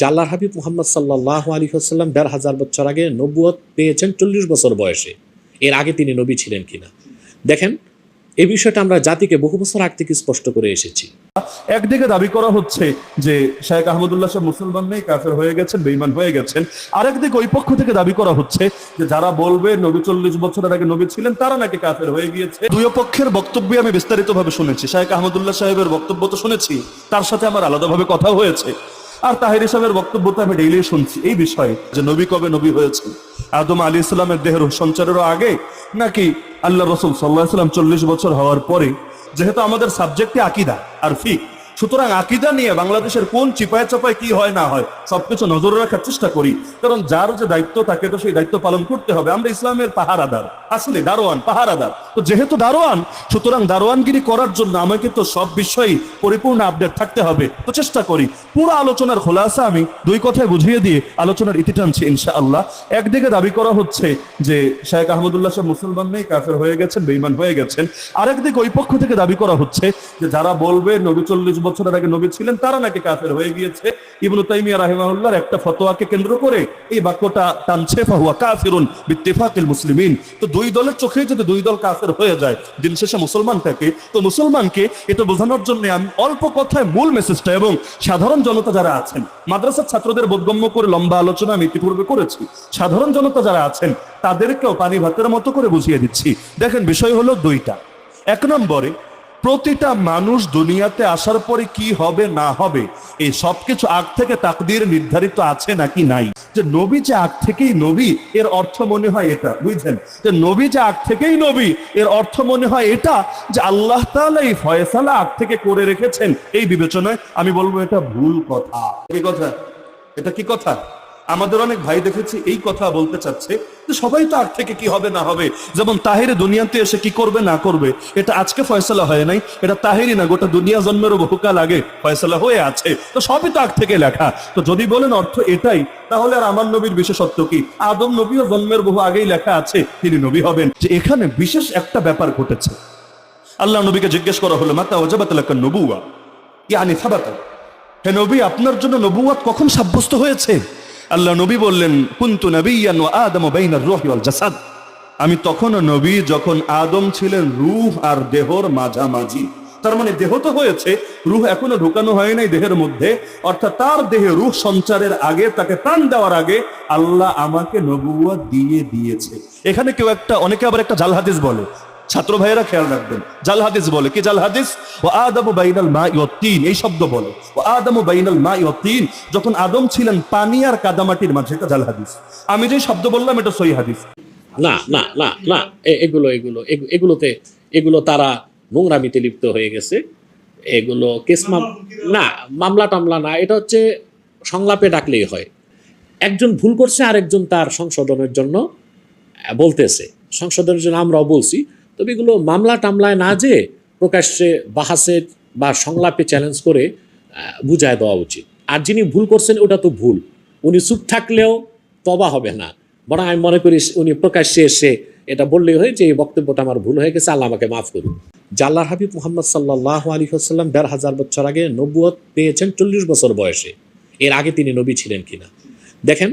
জাল্লার হাবিব মোহাম্মদ সাল্লাহ আলী হাসাল্লাম দেড় হাজার বছর আগে নবুয়ত পেয়েছেন চল্লিশ বছর বয়সে। এর আগে তিনি নবী ছিলেন কিনা? দেখেন এই বিষয়টা আমরা জাতিকে বহু বছর আগ থেকে স্পষ্ট করে এসেছি। একদিকে দাবি করা হচ্ছে যে শেখ আহমদুল্লাহ সাহেব মুসলমান নেই, কাফের হয়ে গেছেন বেইমান হয়ে গেছেন। আরেকদিকে ওই পক্ষ থেকে দাবি করা হচ্ছে যে যারা বলবে নবী চল্লিশ বছরের আগে নবী ছিলেন, তারা নাকি কাফের হয়ে গিয়েছে। দুই পক্ষের বক্তব্য আমি বিস্তারিত ভাবে শুনেছি। শেখ আহমদুল্লাহ সাহেবের বক্তব্য তো শুনেছি, তার সাথে আমার আলাদাভাবে কথা হয়েছে। আর তাহেরি সাহেবের বক্তব্য তো আমি ডেইলি শুনছি। এই বিষয়ে যে নবী কবে নবী হয়েছে আদম আলী ইসলামের দেহের সঞ্চারেরও আগে? নাকি আল্লাহ রসুল সাল্লাহ সাল্লাম চল্লিশ বছর হওয়ার পরে? যেহেতু আমাদের সাবজেক্টে আকিদা, আর ফিক সুতরাং আকিদা নিয়ে বাংলাদেশের কোন চিপায় চাপায় কি হয়, না হয়, সবকিছু নজরে রাখার চেষ্টা করি। কারণ যার যে দায়িত্ব, তাকে তো সেই দায়িত্ব পালন করতে হবে। আমরা ইসলামের পাহারাদার, আসলে দারোয়ান, পাহারাদার। তো যেহেতু দারোয়ান, সুতরাং দারোয়ানগিরি করার জন্য আমাকে তো সব বিষয়ে পরিপূর্ণ আপডেট থাকতে হবে। তো চেষ্টা করি। পুরো আলোচনার খোলাসা আমি দুই কথায় বুঝিয়ে দিয়ে আলোচনার ইতি টানছি, ইনশাআল্লাহ। একদিকে দাবি করা হচ্ছে যে শেখ আহমদুল্লাহ সাহেব মুসলমান নেই, কাফের হয়ে গেছেন বেইমান হয়ে গেছেন। আরেকদিকে ওই পক্ষ থেকে দাবি করা হচ্ছে যে যারা বলবে নবী চল্লিশ বছরের আগে নবী ছিলেন, তারা নাকি কাফের হয়ে গিয়েছে। ইবনু তাইমিয়া রাহিমাহুল্লাহর একটা ফতোয়াকে কেন্দ্র করে এই বাক্যটা টানছে, ফাহুয়া কাফিরুন বিত্তেফাকিল মুসলিমিন। তো দুই দলের চোখে যদি দুই দল কাফের হয়ে যায়, দিন শেষে মুসলমান থাকে, তো মুসলমানকে এটা বোঝানোর জন্য আমি অল্প কথায় মূল মেসেজটা এবং সাধারণ জনতা যারা আছেন, মাদ্রাসার ছাত্রদের বোধগম্য করে লম্বা আলোচনা আমি ইতিপূর্বে করেছি। সাধারণ জনতা যারা আছেন, তাদেরকেও পানি ভাতের মতো করে বুঝিয়ে দিচ্ছি। দেখেন, বিষয় হলো দুইটা। এক নম্বরে প্রতিটা মানুষ দুনিয়াতে আসার পরে কি হবে, না হবে, এই সবকিছু আগ থেকে তাকদির নির্ধারিত আছে নাকি নাই? যে নবী যে আগ থেকেই নবী, এর অর্থ মনে হয় এটা, বুঝছেন? যে নবী যে আগ থেকেই নবী, এর অর্থ মনে হয় এটা, যে আল্লাহ তাআলা এই ফয়সালা আগ থেকে করে রেখেছেন। এই বিবেচনায় আমি বলব এটা ভুল কথা। কি কথা? এটা কি কথা? আমাদের অনেক ভাই দেখেছি, এই কথা বলতে চাচ্ছে যে সবাই তো আগ থেকে কি হবে না হবে। যেমন তাহিরে দুনিয়াতে এসে কি করবে না করবে, এটা আজকে ফয়সলা হয় নাই, এটা তাহিরি না, গোটা দুনিয়া জন্মেরও বহুকাল আগে ফয়সলা হয়ে আছে, তো সবই তো আগ থেকে লেখা। তো যদি বলেন অর্থ এটাই, তাহলে আর আমার নবীর বিশেষত্ব কি? আদম নবীও জন্মের বহু আগেই লেখা আছে, তিনি নবী হবেন। যে এখানে বিশেষ একটা ব্যাপার ঘটেছে। আল্লাহ নবীকে জিজ্ঞেস করা হলো, মাতা ওজাবাত নবুয়া ইয়ানি সাবাতা। হে নবী, আপনার জন্য নবুয়াত কখন সাব্যস্ত হয়েছে? আল্লাহ নবী বললেন, কুন্তু নবিয়ান ওয়া আদম জাসাদ। আমি তখনও নবী যখন আদম ছিলেন, রুহ আর দেহর মাঝামাঝি। তার মানে দেহ তো হয়েছে, রুহ এখনও ঢুকানো হয় নাই দেহের মধ্যে। অর্থাৎ তার দেহে রুহ সঞ্চারের আগে, তাকে প্রাণ দেওয়ার আগে আল্লাহ আমাকে নবুয়া দিয়ে দিয়েছে। এখানে কেউ একটা, অনেকে আবার একটা জাল হাদিস বলে ছাত্র ভাইয়েরা খেয়াল রাখবেন। জাল হাদিস বলে, কি জাল হাদিস? ও আদম বাইনাল মা ইয়তিন এই শব্দ বলে। ও আদম বাইনাল মা ইয়তিন যখন আদম ছিলেন পানি আর কাদামাটির মাঝে, এটা জাল হাদিস। আমি যে শব্দ বললাম, এটা সহি হাদিস। না না না না এগুলো এগুলো, এগু- এগুলোতে, এগুলো তারা নোংরামিতে লিপ্ত হয়ে গেছে। এগুলো কেস না, মামলা টামলা না, এটা হচ্ছে সংলাপে ডাকলেই হয়। একজন ভুল করছে, আরেকজন তার সংশোধনের জন্য বলতেছে। সংশোধনের জন্য আমরাও বলছি তবে এগুলো মামলা টামলায় না যে প্রকাশ্যে বাহাসে বা সংলাপে চ্যালেঞ্জ করে বুঝায় দেওয়া উচিত। আর যিনি ভুল করছেন, ওটা তো ভুল। উনি চুপ থাকলেও তবা হবে না। বরং আমি মনে করি উনি প্রকাশ্যে এসে এটা বললেই হয় যে এই বক্তব্যটা আমার ভুল হয়ে গেছে, আল্লাহ আমাকে মাফ করুন। জাল্লার হাবিব মোহাম্মদ সাল্লাহ আলী হাসাল্লাম দেড় হাজার বছর আগে নবুয়ত পেয়েছেন চল্লিশ বছর বয়সে। এর আগে তিনি নবী ছিলেন কিনা? দেখেন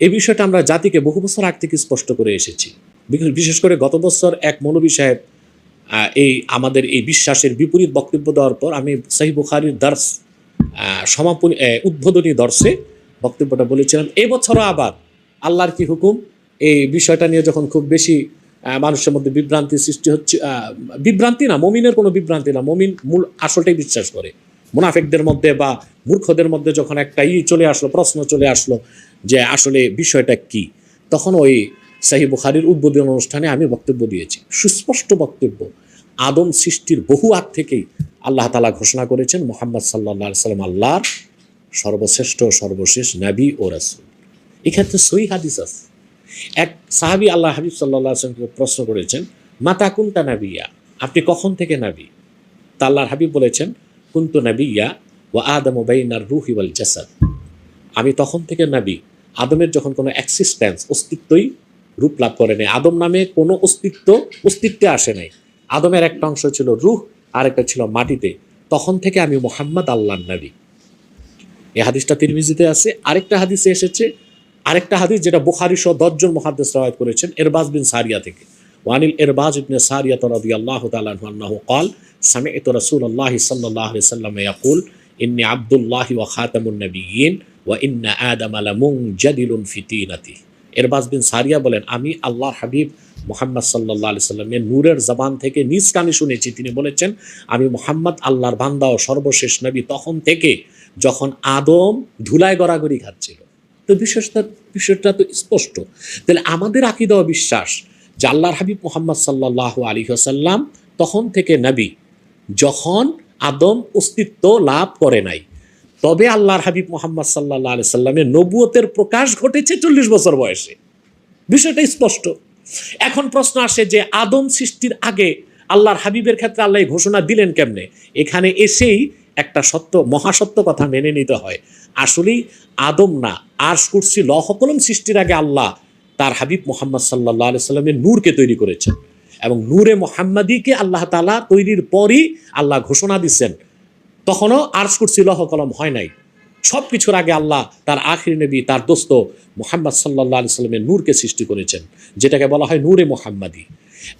এই বিষয়টা আমরা জাতিকে বহু বছর আগ থেকে স্পষ্ট করে এসেছি। বিশেষ- করে গত বছর এক মৌলবী সাহেব এই আমাদের এই বিশ্বাসের বিপরীত বক্তব্য দেওয়ার পর আমি সাহি বুখারির আহ, সমাপনী উদ্বোধনী দর্শে বক্তব্যটা বলেছিলাম। এবছরও আবার আল্লাহর কি হুকুম? এই বিষয়টা নিয়ে যখন খুব বেশি মানুষের মধ্যে বিভ্রান্তি সৃষ্টি হচ্ছে বিভ্রান্তি না মমিনের কোনো বিভ্রান্তি না মমিন মূল আসলটাই বিশ্বাস করে। মুনাফেকদের মধ্যে বা মূর্খদের মধ্যে যখন একটা ই চলে আসলো প্রশ্ন চলে আসলো যে আসলে বিষয়টা কি তখন ওই সাহি বুখারির উদ্বোধন অনুষ্ঠানে আমি বক্তব্য দিয়েছি। সুস্পষ্ট বক্তব্য। আদম সৃষ্টির বহু আগ থেকেই আল্লাহ তালা ঘোষণা করেছেন, মোহাম্মদ সাল্লাহ সাল্লাম আল্লাহর সর্বশ্রেষ্ঠ, সর্বশেষ নাবি ও রাসুল। এক্ষেত্রে সই হাদিস আছে। এক সাহাবি আল্লাহ হাবিব সাল্লাহ আসলামকে প্রশ্ন করেছেন, মাতা কুন্তা নাবিয়া? আপনি কখন থেকে নাবি? তা আল্লাহর হাবিব বলেছেন, কুন্তু নাবিয়া ও আদম বাইনার রুহি ওয়াল জাসাদ। আমি তখন থেকে নাবি। আদমের যখন কোনো অ্যাক্সিস্ট্যান্স অস্তিত্বই রূপ লাভ করে নাই। আদম নামে কোনো অস্তিত্ব, অস্তিত্বে আসে নাই। আদমের একটা অংশ ছিল রুহ আর একটা ছিল মাটিতে। তখন থেকে আমি মোহাম্মদ আল্লাহ নবী। এই হাদিসটা তিরমিজিতে আছে। আরেকটা হাদিসে এসেছে। আরেকটা হাদিস যেটা বুখারি সহ দশজন মহাদেশ রায় করেছেন, এরবাজ বিন সারিয়া থেকে। ওয়ানিল এরবাজ ইবনে সারিয়া তরদি আল্লাহ তালাহ কল সামে এত রসুল আল্লাহ সাল্লাহ সাল্লামুল ইন্নি আবদুল্লাহি ওয়া খাতামুন নবীন ওয়া ইন্না আদম আলামুং জাদিলুন ফিতিনাতি এরবাজ বিন সারিয়া বলেন, আমি আল্লাহর হাবিব মোহাম্মদ সাল্লাহ আলি সাল্লামের নূরের জবান থেকে নিজ কানে শুনেছি। তিনি বলেছেন, আমি মোহাম্মদ আল্লাহর বান্দা ও সর্বশেষ নবী তখন থেকে যখন আদম ধুলায় গড়াগড়ি খাচ্ছিল। তো বিশেষটা বিষয়টা তো স্পষ্ট। তাহলে আমাদের আকিদা বিশ্বাস যে আল্লাহর হাবিব মোহাম্মদ সাল্লাহ আলী হাসাল্লাম তখন থেকে নবী, যখন আদম অস্তিত্ব লাভ করে নাই। তবে আল্লাহর হাবিব মোহাম্মদ সাল্লাহ আলি সাল্লামের নবুয়তের প্রকাশ ঘটেছে চল্লিশ বছর বয়সে। বিষয়টা স্পষ্ট। এখন প্রশ্ন আসে যে আদম সৃষ্টির আগে আল্লাহর হাবিবের ক্ষেত্রে আল্লাহ ঘোষণা দিলেন কেমনে? এখানে এসেই একটা সত্য, মহাসত্য কথা মেনে নিতে হয়। আসলেই আদম না, আরশ কুরসি, লহ সৃষ্টির আগে আল্লাহ তার হাবিব মোহাম্মদ সাল্লাহ আলি সাল্লামের নূরকে তৈরি করেছেন। এবং নূরে মোহাম্মদীকে আল্লাহ তালা তৈরির পরই আল্লাহ ঘোষণা দিচ্ছেন তখনও আরশ কুরসি লহ কলম হয় নাই। সব কিছুর আগে আল্লাহ তার আখির নবী, তার দোস্ত মোহাম্মদ সাল্লাহ আলি সাল্লামের নূরকে সৃষ্টি করেছেন, যেটাকে বলা হয় নূরে মোহাম্মদী।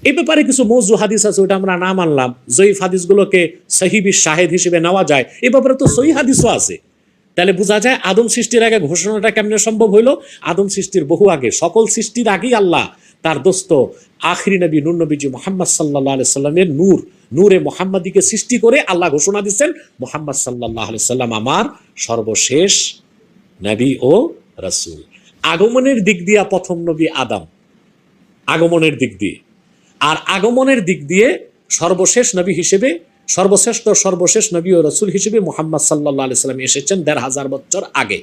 এ ব্যাপারে কিছু মৌজু হাদিস আছে, ওটা আমরা না মানলাম। জয়ীফ হাদিসগুলোকে সহিবি শাহেদ হিসেবে নেওয়া যায়। এ ব্যাপারে তো সহি হাদিসও আছে। তাহলে বোঝা যায় আদম সৃষ্টির আগে ঘোষণাটা কেমনে সম্ভব হইল? আদম সৃষ্টির বহু আগে, সকল সৃষ্টির আগেই আল্লাহ তার দোস্ত আখরি নবী নুর নবীজি মোহাম্মদ সাল্লাহ আলি সাল্লামের নূর নূরে মোহাম্মদীকে সৃষ্টি করে আল্লাহ ঘোষণা দিচ্ছেন, মোহাম্মদ সাল্লাহ আলি সাল্লাম আমার সর্বশেষ নবী ও রসুল। আগমনের দিক দিয়া প্রথম নবী আদম। আগমনের দিক দিয়ে। আর আগমনের দিক দিয়ে সর্বশেষ নবী হিসেবে, সর্বশ্রেষ্ঠ সর্বশেষ নবী ও রসুল হিসেবে মোহাম্মদ সাল্লাহ আলি সাল্লাম এসেছেন দেড় হাজার বছর আগে।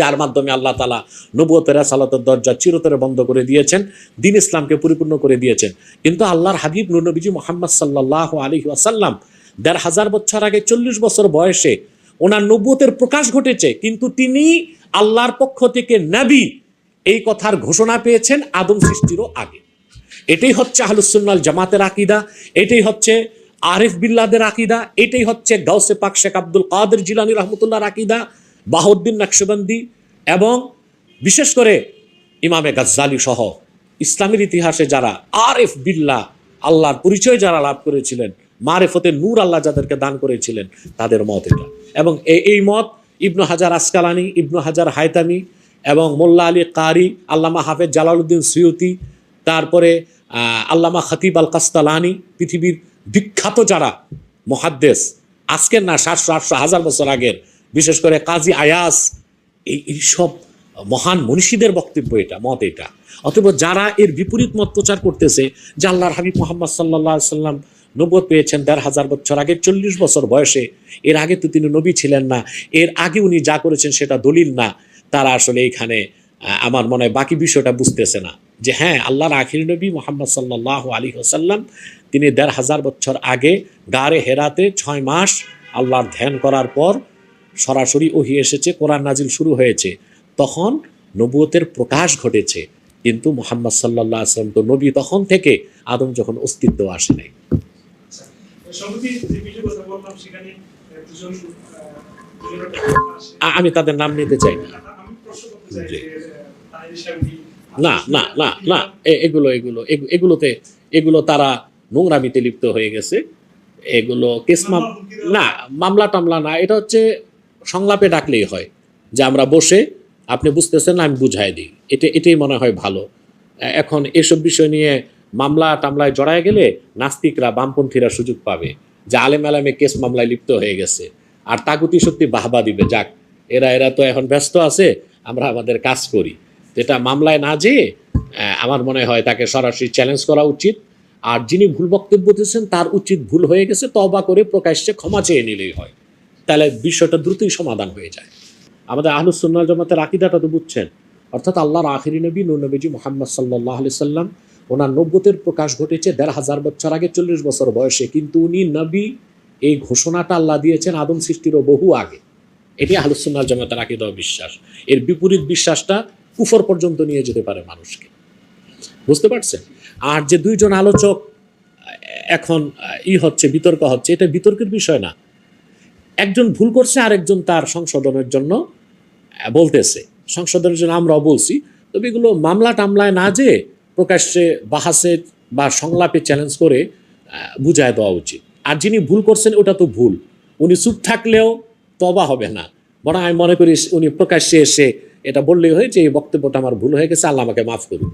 যার মাধ্যমে আল্লাহ তালা নবুয়তের সালাতের দরজা চিরতরে বন্ধ করে দিয়েছেন, দিন ইসলামকে পরিপূর্ণ করে দিয়েছেন। কিন্তু আল্লাহর হাবিব নবীজি মোহাম্মদ সাল্লাহ আলী ওয়াসাল্লাম দেড় হাজার বছর আগে চল্লিশ বছর বয়সে ওনার নবুয়তের প্রকাশ ঘটেছে, কিন্তু তিনি আল্লাহর পক্ষ থেকে নবী এই কথার ঘোষণা পেয়েছেন আদম সৃষ্টিরও আগে। এটাই হচ্ছে আহলুসুন্নাল জামাতের আকিদা, এটাই হচ্ছে আরিফ বিল্লাদের আকিদা, এটাই হচ্ছে গাউসে পাক শেখ আব্দুল কাদের জিলানি রহমতুল্লাহর আকিদা বাহুদ্দিন নকশবন্দি এবং বিশেষ করে ইমামে গাজ্জালি সহ ইসলামের ইতিহাসে যারা আরেফ বিল্লাহ আল্লাহর পরিচয় যারা লাভ করেছিলেন, মারেফতে নূর আল্লাহ যাদেরকে দান করেছিলেন, তাদের মত এটা। এবং এই মত ইবনু হাজার আসকালানি, ইবনু হাজার হায়তামি এবং মোল্লা আলী কারি, আল্লামা হাফেজ জালালউদ্দিন সৈয়তি, তারপরে আল্লামা খতিব আল কাস্তালানি পৃথিবীর বিখ্যাত যারা মহাদ্দেশ, আজকের না সাতশো আটশো হাজার বছর আগের বিশেষ করে কাজী আয়াস, এই এইসব মহান মনীষীদের বক্তব্য এটা, মত এটা। অথবা যারা এর বিপরীত মত প্রচার করতেছে, যে আল্লাহর হাবিব মোহাম্মদ সাল্লাহ সাল্লাম নবদ পেয়েছেন দেড় হাজার বছর আগে, চল্লিশ বছর বয়সে, এর আগে তো তিনি নবী ছিলেন না, এর আগে উনি যা করেছেন সেটা দলিল না, তারা আসলে এইখানে আমার মনে হয় বাকি বিষয়টা বুঝতেছে না। যে হ্যাঁ আল্লাহর আখির নবী মোহাম্মদ সাল্লাহ আলী হোসাল্লাম তিনি দেড় হাজার বছর আগে, গাড়ে হেরাতে ছয় মাস আল্লাহর ধ্যান করার পর সরাসরি ওহি এসেছে, কোরআন নাজিল শুরু হয়েছে। তখন নবুয়তের প্রকাশ ঘটেছে। কিন্তু মোহাম্মদ সাল্লাহ আসলাম তো নবী তখন থেকে আদম যখন অস্তিত্ব আসে নাই। আমি তাদের নাম নিতে চাই না। না না না এগুলো এগুলো, এগু- এগুলোতে, এগুলো তারা নোংরামিতে লিপ্ত হয়ে গেছে। এগুলো কেস না মামলা টামলা না, এটা হচ্ছে সংলাপে ডাকলেই হয় যে আমরা বসে, আপনি বুঝতেছেন আমি বুঝাই দিই। এটা, এটাই মনে হয় ভালো। এখন এসব বিষয় নিয়ে মামলা টামলায় জড়ায় গেলে নাস্তিকরা বামপন্থীরা সুযোগ পাবে যে আলেম আলেমে কেস মামলায় লিপ্ত হয়ে গেছে। আর তাগুতি সত্যি বাহবা দিবে। যাক, এরা এরা তো এখন ব্যস্ত আছে, আমরা আমাদের কাজ করি। এটা মামলায় না যেয়ে আমার মনে হয় তাকে সরাসরি চ্যালেঞ্জ করা উচিত। আর যিনি ভুল বক্তব্য দিয়েছেন, তার উচিত ভুল হয়ে গেছে তবা করে প্রকাশ্যে ক্ষমা চেয়ে নিলেই হয়। তাহলে বিষয়টা দ্রুতই সমাধান হয়ে যায়। আমাদের আহলুসুন্নাল জামাতের আকিদাটা তো বুঝছেন। অর্থাৎ আল্লাহর আখিরি নবী নবীজি মোহাম্মদ সাল্লাহ আলি সাল্লাম, ওনার নব্বতের প্রকাশ ঘটেছে দেড় হাজার বছর আগে, চল্লিশ বছর বয়সে। কিন্তু উনি নবী, এই ঘোষণাটা আল্লাহ দিয়েছেন আদম সৃষ্টিরও বহু আগে। এটি আহলুসুন্নাল জামাতের আকিদা বিশ্বাস। এর বিপরীত বিশ্বাসটা কুফর পর্যন্ত নিয়ে যেতে পারে মানুষকে। বুঝতে পারছেন? আর যে দুইজন আলোচক এখন, ই হচ্ছে, বিতর্ক হচ্ছে, এটা বিতর্কের বিষয় না। একজন ভুল করছে আরেকজন তার সংশোধনের জন্য বলতেছে। সংশোধনের জন্য আমরাও বলছি। তবে এগুলো মামলা টামলায় না যে প্রকাশ্যে বাহাসে বা সংলাপে চ্যালেঞ্জ করে বুঝায় দেওয়া উচিত। আর যিনি ভুল করছেন ওটা তো ভুল। উনি চুপ থাকলেও তবা হবে না। বরং আমি মনে করি উনি প্রকাশ্যে এসে এটা বললেই হয় যে এই বক্তব্যটা আমার ভুল হয়ে গেছে আল্লাহ আমাকে মাফ করুন।